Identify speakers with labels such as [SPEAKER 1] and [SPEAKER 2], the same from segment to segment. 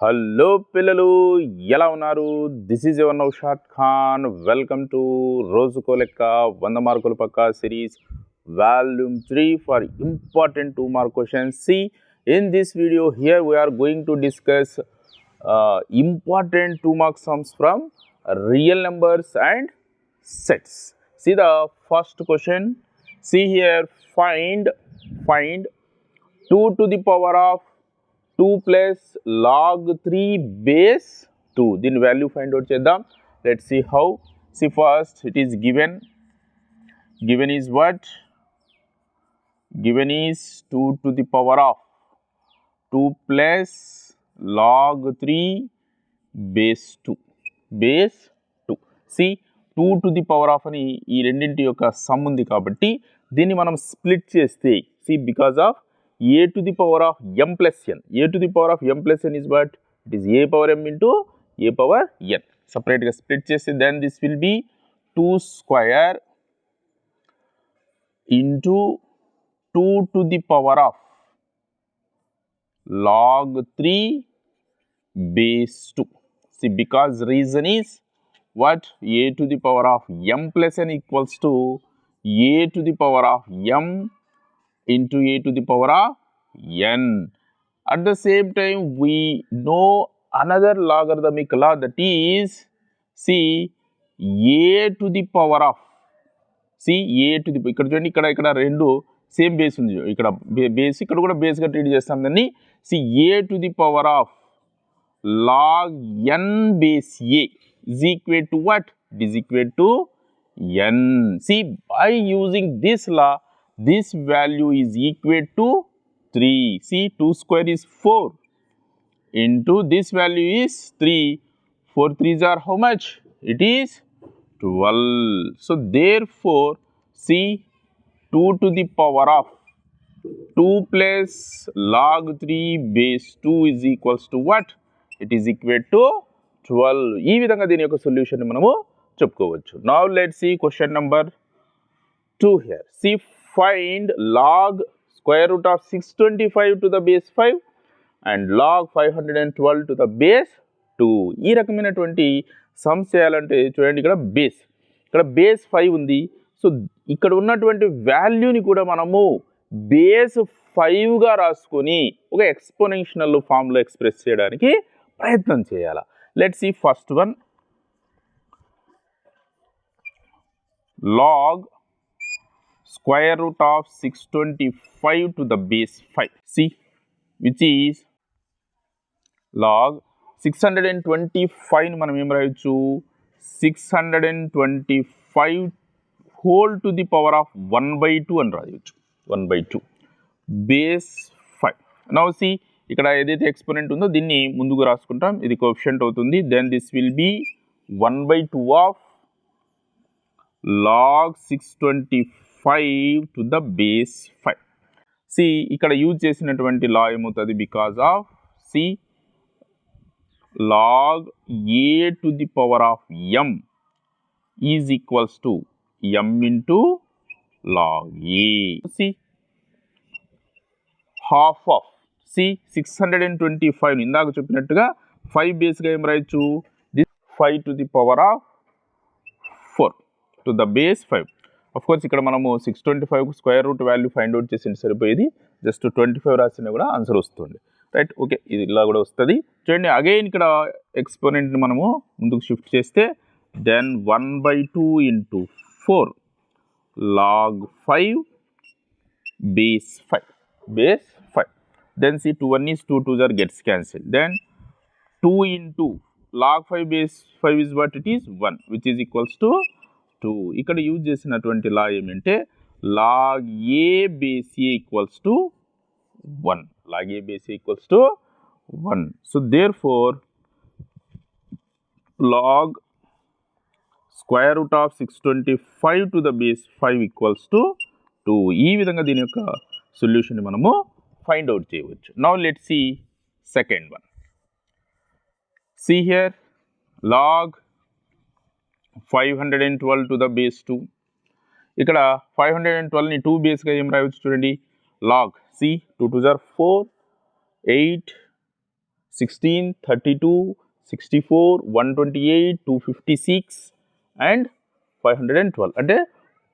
[SPEAKER 1] Hello పిల్లలు ఎలా ఉన్నారు this is your Naushad Khan welcome to రోజుకో లెక్క వంద మార్కుల పక్క series volume three for important two mark questions see in this video here we're going to discuss important two mark sums from real numbers and sets. See the first question. See here, find find 2 to the power of two plus log three base two దీని value find out చేద్దాం let see how see first it is given given is what given is two to the power of two plus log three base two base two C two to the power of అని ఈ రెండింటి యొక్క some ఉంది కాబట్టి దీన్ని మనం split చేస్తే see because of a to the power of m plus n. a to the power of m plus n is what? It is a power m into a power n. Separate split chase, then this will be 2 square into 2 to the power of log 3 base 2. See, because reason is what a to the power of m plus n equals to a to the power of m into A to the power of n at the same time, we know another logarithmic law that is C A to the power of C A to the ఇక్కడ చూడండి ఇక్కడ ఇక్కడ రెండు same base ఉంది ఇక్కడ base ఇక్కడ కూడా బేస్గా treat చేస్తాం దాన్ని C A to the power of log n base A is equate to what it equate to n C by using this law this value is equal to 3. See, 2 square is 4 into this value is 3. 4 3s are how much? It is 12. So, therefore, see 2 to the power of 2 plus log 3 base 2 is equals to what? It is equal to 12. ఈ విధంగా దీని యొక్క solution మనము చెప్పుకోవచ్చు now let see question number two here see find log square root of six twenty five to the base five and log five hundred and twelve to the base two ఈ రకమైనటువంటి sums చేయాలంటే చూడండి ఇక్కడ base ఇక్కడ base five ఉంది. So ఇక్కడ ఉన్నటువంటి వాల్యూని కూడా మనము బేస్ ఫైవ్గా రాసుకొని ఒక ఎక్స్పోనెన్షనల్ ఫామ్లో ఎక్స్ప్రెస్ చేయడానికి ప్రయత్నం చేయాలి. లెట్స్ ఈ first one log square root of 625 to the base 5 see which is log 625 మనం ఏం రాయొచ్చు? 625 whole to the power of 1 by 2 అని రాయొచ్చు. 1 బై 2 బేస్ 5 నౌ సి ఇక్కడ ఏదైతే ఎక్స్పోనెంట్ ఉందో దీన్ని ముందుకు రాసుకుంటాం. ఇది కోఎఫిషియంట్ అవుతుంది. Then this will be 1 by 2 of log six twenty five to the base five see ఇక్కడ యూజ్ చేసినటువంటి లా ఏమవుతుంది? Because of see log a to the power of m is equals to m into log a see half of see six hundred and twenty five ఇందాక చెప్పినట్టుగా five బేస్గా ఏం రాయొచ్చు? This five to the power of four to the base five course ఇక్కడ మనము six twenty five square root value find out చేసి సరిపోయేది. Just twenty five రాసినా కూడా ఆన్సర్ వస్తుంది. రైట్ ఓకే ఇది ఇలా కూడా వస్తుంది. చూడండి అగైన్ ఇక్కడ ఎక్స్పోనెంట్ని మనము ముందుకు షిఫ్ట్ చేస్తే then one by two into four log five base five base five then see 2 1 is 2 2s are gets cancelled. Then 2 into log 5 base 5 is what it is? 1 which is equals to to ఇక్కడ use చేసినటువంటి law ఏమంటే log a base a equals to one log a base a equals to one so therefore log square root of six twenty five to the base five equals to two ఈ విధంగా దీని యొక్క solution మనము find out చేయవచ్చు. Now let see second one see here log five hundred and twelve to the base two. ఇక్కడ five hundred and ట్వెల్వ్ని two బేస్గా ఏం రాయవచ్చు చూడండి. Log see two two jar four eight sixteen thirty two sixty four one twenty eight two fifty six and five hundred and twelve. అంటే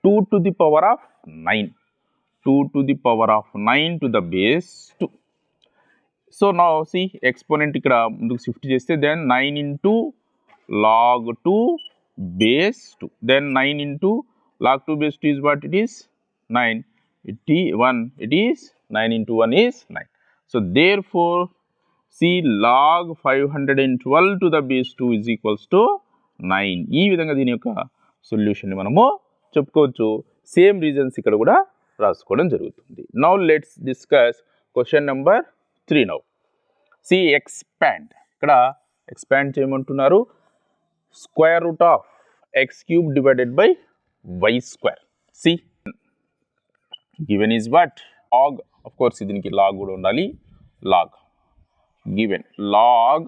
[SPEAKER 1] two to the power of nine. Two to the power of nine to the base two. So నా see exponent ఇక్కడ ముందుకు shift చేస్తే then nine into log two base two then nine into log two base two is what it is nine it is 1 it is 9 into 1 is 9 so therefore c log 512 to the base 2 is equals to 9 ఈ విధంగా దీని యొక్క సొల్యూషన్ని మనము చెప్పుకోవచ్చు. Same reasons ఇక్కడ కూడా రాసుకోవడం జరుగుతుంది. Now let's discuss question number three now see expand ఇక్కడ ఎక్స్పాండ్ చేయమంటున్నారు. Square root of x cube divided by y square see given is what log of course దీనికి లాగ్ కూడా ఉండాలి log given log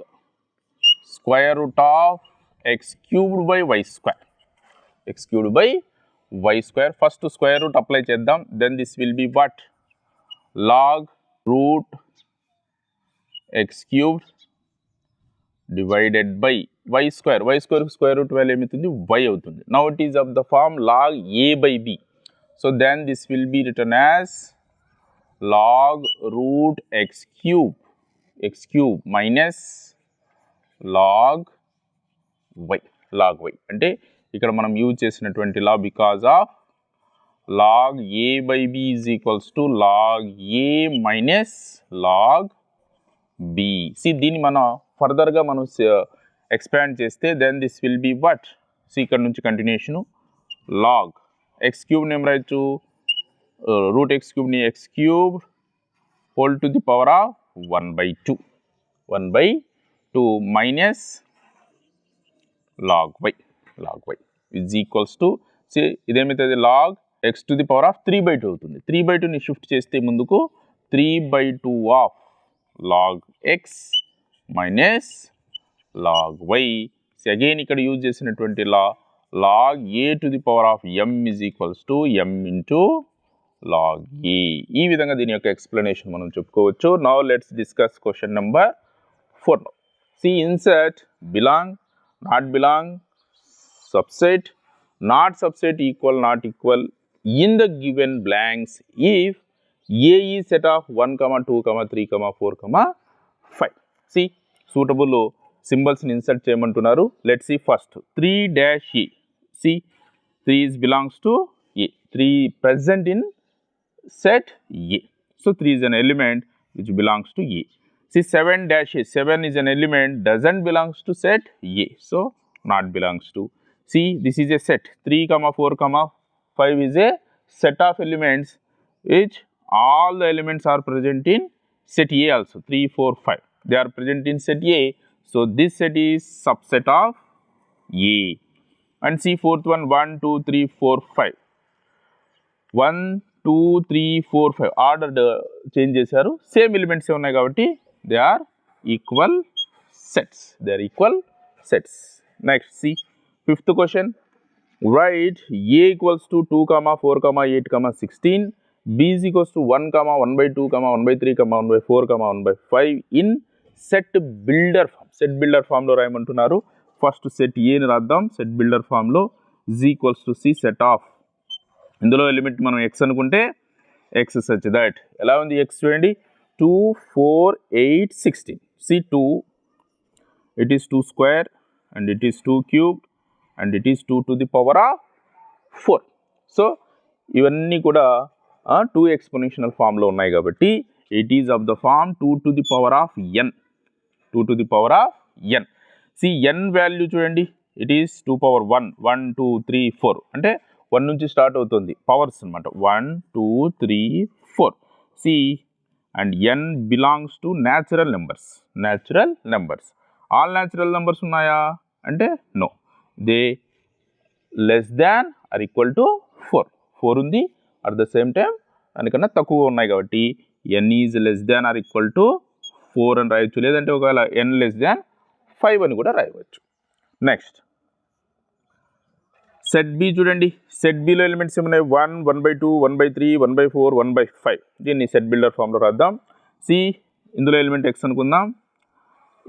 [SPEAKER 1] square root of x cubed by y square x cubed by y square first square root apply చేద్దాం. Then this will be what log root x cubed divided by y square y square square root value ఏమవుతుంది? Y అవుతుంది. Now it is of the form log a by b so then this will be return as log root x cube x cube minus log y log y. అంటే ఇక్కడ మనం use చేసినటువంటి law because of log a by b is equals to log a minus log b see దీన్ని మనం ఫర్దర్గా మనం expand చేస్తే then this will be but so ఇక్కడ నుంచి కంటిన్యూషను లాగ్ ఎక్స్ క్యూబ్ని ఏం రాయొచ్చు రూట్ ఎక్స్ క్యూబ్ని x cube whole to the power of one by two one by two minus log y log y is equals to see ఇదేమవుతుంది log x to the power of three by two అవుతుంది. Three by టూని shift చేస్తే ముందుకు three by two of log x minus log. Y? Again ఇక్కడ use చేసినటువంటి law log a to the power of m is equals to m into log ఈ ఈ విధంగా దీని యొక్క ఎక్స్ప్లెనేషన్ మనం చెప్పుకోవచ్చు. Now let's discuss question number four see insert belong not belong subset not subset equal not equal in the given blanks if A ఈ set of one comma two comma three comma four comma five see suitable సింబల్స్ని insert చేయమంటున్నారు let see first three dash ఈ see three is belongs to A. 3 present in set A. So 3 is an element which belongs to A. See 7 dash A. 7 is an element doesn't belongs to set A. So not belongs to. See this is a set 3 comma 4 comma 5 is a set of elements which all the elements are present in set A also 3, 4, 5. They are present in set A. So this set is subset of A. And C fourth one one two three four five one two three four five order change చేశారు same elements ఉన్నాయి కాబట్టి they are equal sets they are equal sets next C fifth question right A equals to two comma four comma eight comma sixteen B is equals to one comma one by two comma one by three comma one by four comma one by five in set builder form. Set builder ఫామ్లో రాయమంటున్నారు. First set ఏని రాద్దాం. Set builder ఫామ్లో జీక్వల్స్ equals to see set of ఇందులో limit మనం X అనుకుంటే X such that ఎలా ఉంది ఎక్స్ చూడండి. Two four eight sixteen see two it is two square and it is two cube and it is two to the power of four so ఇవన్నీ కూడా two exponential ఫామ్లో ఉన్నాయి కాబట్టి it is of the form two to the power of N two to the power of N see N value చూడండి. It is two power one one two three four అంటే one నుంచి start అవుతుంది. Powers అనమాట one two three four see and N belongs to natural numbers natural numbers all natural numbers ఉన్నాయా? అంటే no they less than or equal to four four ఉంది. At the same time దానికన్నా తక్కువ ఉన్నాయి కాబట్టి ఎన్ is less than or equal to four అని రాయొచ్చు లేదంటే ఒకవేళ ఎన్ లెస్ దాన్ ఫైవ్ అని కూడా రాయవచ్చు. నెక్స్ట్ సెట్ బి చూడండి. సెట్ బిలో ఎలిమెంట్స్ ఏమున్నాయి? One one by two one by three one by four one by five దీన్ని సెట్ బిల్డర్ ఫామ్లో రాద్దాం. సి ఇందులో ఎలిమెంట్ ఎక్స్ అనుకుందాం.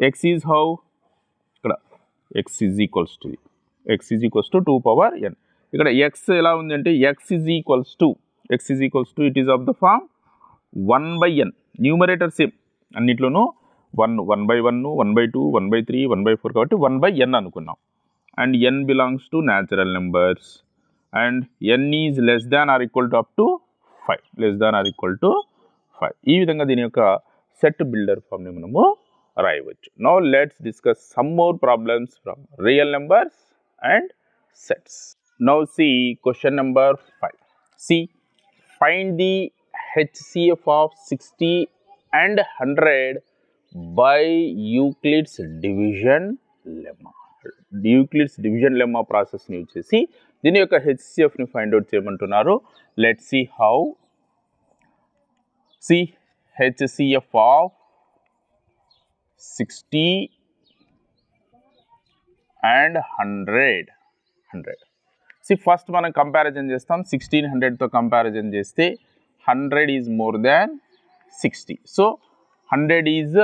[SPEAKER 1] ఎక్స్ ఈజ్ హౌ ఇక్కడ. X is equals to X is equals to two power ఎన్ ఇక్కడ X ఎలా ఉంది అంటే X is equals to X is equals to it is of the form one by n numerator same అన్నిట్లోనూ one one by one one by two one by three one by four కాబట్టి one by ఎన్ అనుకున్నాం. And N belongs to natural numbers and N is less than or equal to up to five less than or equal to five ఈ విధంగా దీని యొక్క set builder ఫామ్ని మనము రాయవచ్చు. No let's discuss some more problems from real numbers and sets now see question number five see find the HCF of sixty and 100 by Euclid's division lemma. Euclid's division lemma ప్రాసెస్ని use చేసి దీని యొక్క హెచ్సిఎఫ్ని find out చేయమంటున్నారు. Let see how see HCF of sixty and hundred hundred see first మనం comparison చేస్తాం. Sixteen హండ్రెడ్తో comparison చేస్తే hundred is more than sixty so hundred is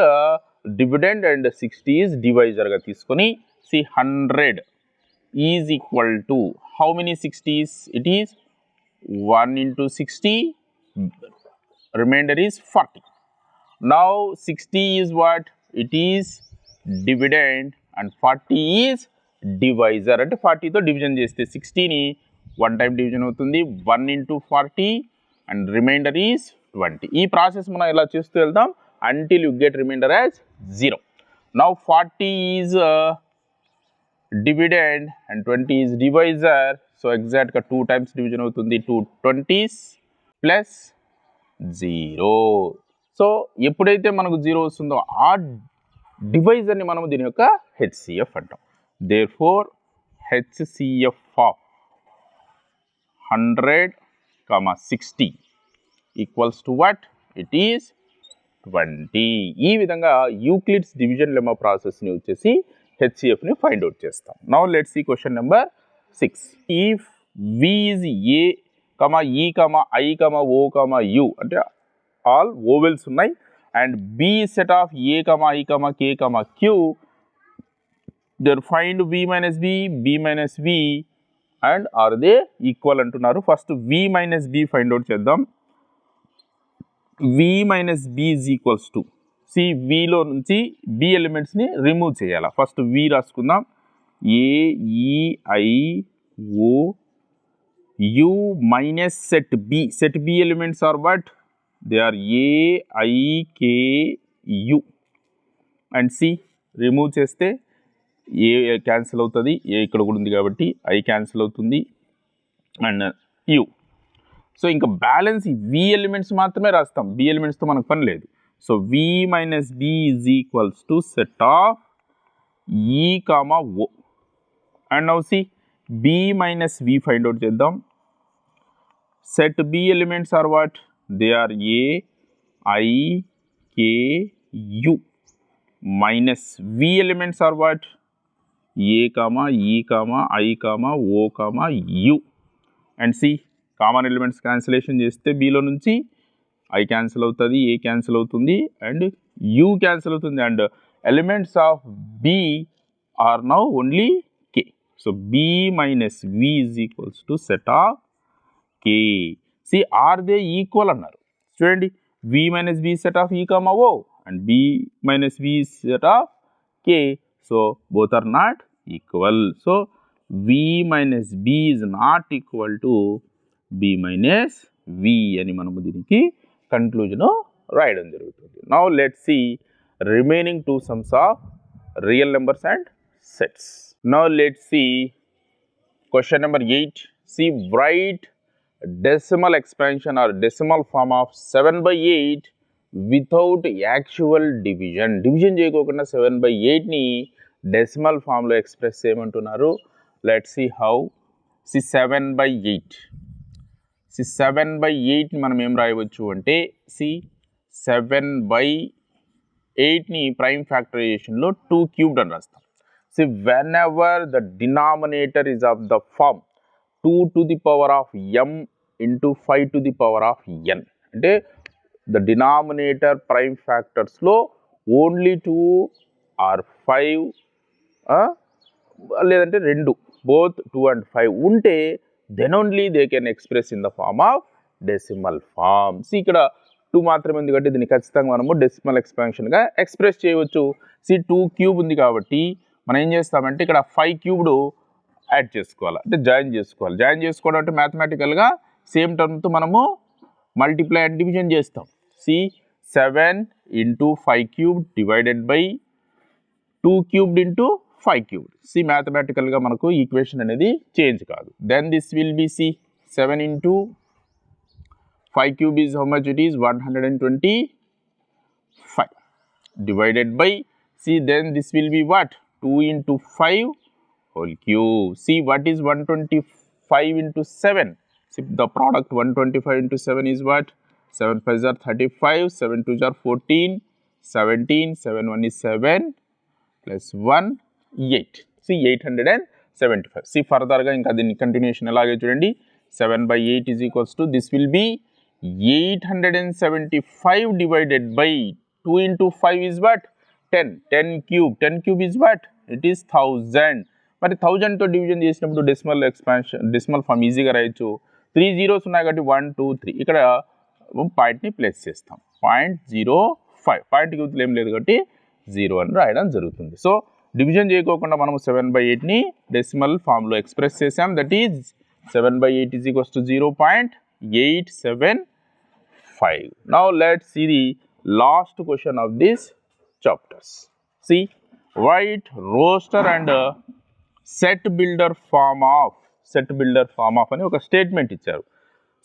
[SPEAKER 1] dividend and sixty is డివైజర్గా తీసుకొని see hundred is equal to how many sixties it is one into sixty reminder is forty now 60 is what? It is dividend and 40 is divisor అంటే ఫార్టీతో division చేస్తే సిక్స్టీని one time division అవుతుంది one into forty and remainder is twenty. ఈ process మనం ఇలా చేస్తూ వెళ్తాం until you get remainder as zero now forty is dividend and twenty is divisor so ఎగ్జాక్ట్గా టూ టైమ్స్ డివిజన్ అవుతుంది. Two twenties plus zero so ఎప్పుడైతే మనకు zero వస్తుందో ఆ డివైజర్ని మనం దీని యొక్క హెచ్సిఎఫ్ అంటాం. Therefore HCF of hundred comma sixty equals to what it is twenty ఈ విధంగా యూక్లిడ్స్ డివిజన్ లెమా ప్రాసెస్ని వచ్చేసి హెచ్సిఎఫ్ని ఫైండ్ అవుట్ చేస్తాం. నౌ లెట్స్ ఈ question number six if V is A comma E comma I comma O comma U అంటే all vowels ఉన్నాయి. And B set of A comma I comma K comma Q there find V minus B B minus V and are they equal అంటున్నారు. First V minus B find out చేద్దాం. V minus B is equals to see విలో నుంచి B ఎలిమెంట్స్ని remove చేయాలి? First V రాసుకుందాం. A E I O U minus set B set B elements are what they are A U and see remove చేస్తే A cancel అవుతుంది. A ఇక్కడ కూడా ఉంది కాబట్టి ఐ క్యాన్సిల్ అవుతుంది. అండ్ యు సో ఇంకా బ్యాలెన్స్ ఈ వి ఎలిమెంట్స్ మాత్రమే రాస్తాం బి ఎలిమెంట్స్తో మనకు పని లేదు so V minus B is equals to set of E comma O and now see B minus V find out చేద్దాం set B elements are what they are A I K U minus V elements are what A comma E comma I comma O comma U and see common elements cancellation చేస్తే బీలో నుంచి I cancel అవుతుంది A cancel అవుతుంది and U cancel అవుతుంది and elements of B are now only K so B minus V is equals to set of K see are they equal అన్నారు. చూడండి V minus B set of E comma O and B minus B set of K so both are not equal so V minus B is not equal to B minus V అని మనము దీనికి conclusion రాయడం జరుగుతుంది. Now let see remaining two sums of real numbers and sets now let see question number eight see write decimal expansion or decimal form of 7 by 8 without actual division division చేయకోకుండా seven by ఎయిట్ని decimal ఫామ్లో express చేయమంటున్నారు. Let see how see seven by eight see seven by ఎయిట్ని మనం ఏం రాయవచ్చు అంటే see seven by ఎయిట్ని ప్రైమ్ ఫ్యాక్టరైజేషన్లో టూ క్యూబ్డ్ అని రాస్తాం. See whenever the denominator is of the form two to the power of M into five to the power of ఎన్. అంటే ద డినామినేటర్ ప్రైమ్ ఫ్యాక్టర్స్లో ఓన్లీ టూ ఆర్ ఫైవ్ లేదంటే రెండు both two and five ఉంటే then only they can express in the form of decimal forms ఇక్కడ two మాత్రమే ఉంది కాబట్టి దీన్ని ఖచ్చితంగా మనము డెసిమల్ ఎక్స్పాన్షన్గా ఎక్స్ప్రెస్ చేయవచ్చు. సి టూ క్యూబ్ ఉంది కాబట్టి మనం ఏం చేస్తామంటే ఇక్కడ ఫైవ్ క్యూబ్డ్ యాడ్ చేసుకోవాలి. అంటే జాయిన్ చేసుకోవాలి. జాయిన్ చేసుకోవడం అంటే మ్యాథమెటికల్గా సేమ్ టర్మ్తో మనము మల్టిప్లై అండ్ డివిజన్ చేస్తాం. See seven into five cube divided by two cubed into 5 cubed. See mathematical మనకు ఈక్వేషన్ అనేది చేంజ్ కాదు. Then this will be see seven into five cube is how much it is one hundred divided by c then this will be what? 2 into 5 whole cube. See what is 125 into 7 see the product 125 into 7 is what? 7 5 are 35 7 2 are 14 17 7 1 is 7 plus 1 eight see eight hundred and seventy five see ఫర్దర్గా ఇంకా దీన్ని continuation అలాగే చూడండి. Seven by eight is equals to this will be eight hundred and seventy five divided by two into five is but ten ten cube ten cube is but it is thousand మరి థౌజండ్తో division చేసినప్పుడు decimal expansion decimal form ఈజీగా రాయొచ్చు. Three zeros ఉన్నాయి కాబట్టి one two three ఇక్కడ పాయింట్ని place చేస్తాం. పాయింట్ జీరో ఫైవ్ పాయింట్ గుర్తులు ఏం లేదు కాబట్టి జీరో అని రాయడం జరుగుతుంది. సో డివిజన్ చేయకోకుండా మనం సెవెన్ బై ఎయిట్ని డెసిమల్ ఫామ్లో ఎక్స్ప్రెస్ చేసాం that is seven by eight is equals to zero point eight seven five. Now let see the last question of this chapters see white roster and set builder form of set builder form of అని ఒక statement ఇచ్చారు.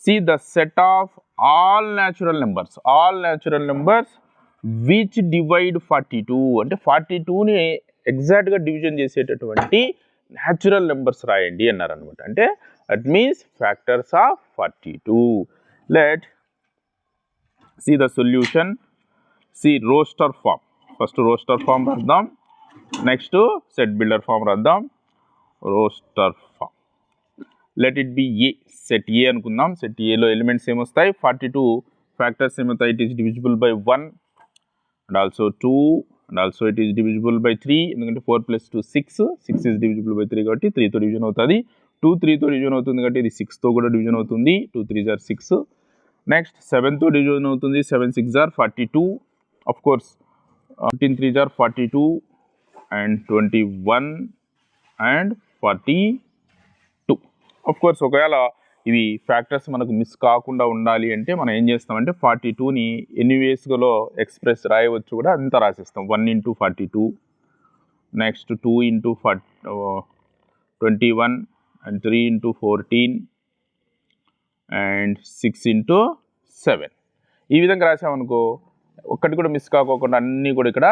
[SPEAKER 1] See the set of all natural numbers all natural numbers which divide forty two అంటే forty టూని ఎగ్జాక్ట్గా division చేసేటటువంటి natural numbers రాయండి అన్నారు అనమాట అంటే that means factors of forty two. Let see the solution. See roster form. First roster form రాద్దాం. Next set builder form రాద్దాం. Roster form. Let it be A. Set A అనుకుందాం. Set ఏలో elements ఏమొస్తాయి forty two factors ఏమవుతాయి it is divisible by one. And also two. And also it is divisible by three ఎందుకంటే four plus two six six is divisible by three కాబట్టి త్రీతో division అవుతుంది. Two త్రీతో division అవుతుంది కాబట్టి ఇది సిక్స్తో కూడా డివిజన్ అవుతుంది. Two three jar six next సెవెన్తో డివిజన్ అవుతుంది. Seven six jar forty two of course fifteen three jar forty two and twenty one and forty two of course ఒకవేళ ఇవి ఫ్యాక్టర్స్ మనకు మిస్ కాకుండా ఉండాలి అంటే మనం ఏం చేస్తామంటే ఫార్టీ టూని ఎన్ని వేస్లో ఎక్స్ప్రెస్ రాయవచ్చు కూడా అంతా రాసేస్తాం. One into forty two next two into far twenty one and three into fourteen and six into seven. ఈ విధంగా రాసామనుకో ఒక్కటి కూడా మిస్ కాకోకుండా అన్నీ కూడా ఇక్కడ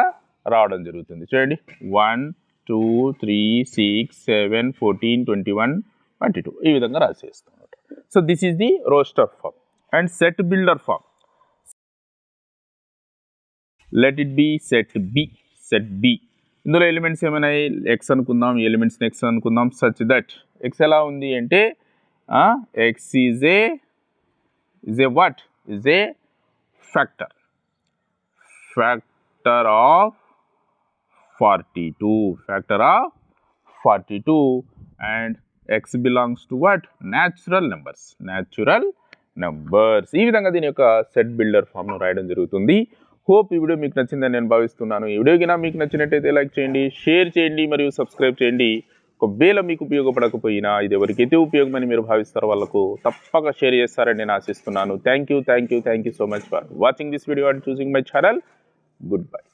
[SPEAKER 1] రావడం జరుగుతుంది. చూడండి. One two three six seven fourteen twenty one twenty two. ఈ విధంగా రాసేస్తాం. So this is the roster form and set builder form let it be set B set B ఇందులో ఎలిమెంట్స్ ఏమైనా ఎక్స్ అనుకుందాం ఎలిమెంట్స్ని ఎక్స్ అనుకుందాం. సచ్ దట్ ఎక్స్ ఎలా ఉంది అంటే X is A is A what is A factor factor of forty two factor of forty two and X belongs to what? Natural numbers natural numbers ఈ విధంగా దీని యొక్క సెట్ బిల్డర్ ఫామ్ను రాయడం జరుగుతుంది. హోప్ ఈ వీడియో మీకు నచ్చిందని నేను భావిస్తున్నాను. ఈ వీడియో కింద మీకు నచ్చినట్టయితే లైక్ చేయండి షేర్ చేయండి మరియు సబ్స్క్రైబ్ చేయండి. ఒకవేళ మీకు ఉపయోగపడకపోయినా ఇది ఎవరికైతే ఉపయోగమని మీరు భావిస్తారో వాళ్ళకు తప్పక షేర్ చేస్తారని నేను ఆశిస్తున్నాను. Thank you thank you thank you so much for watching this video and choosing my channel good bye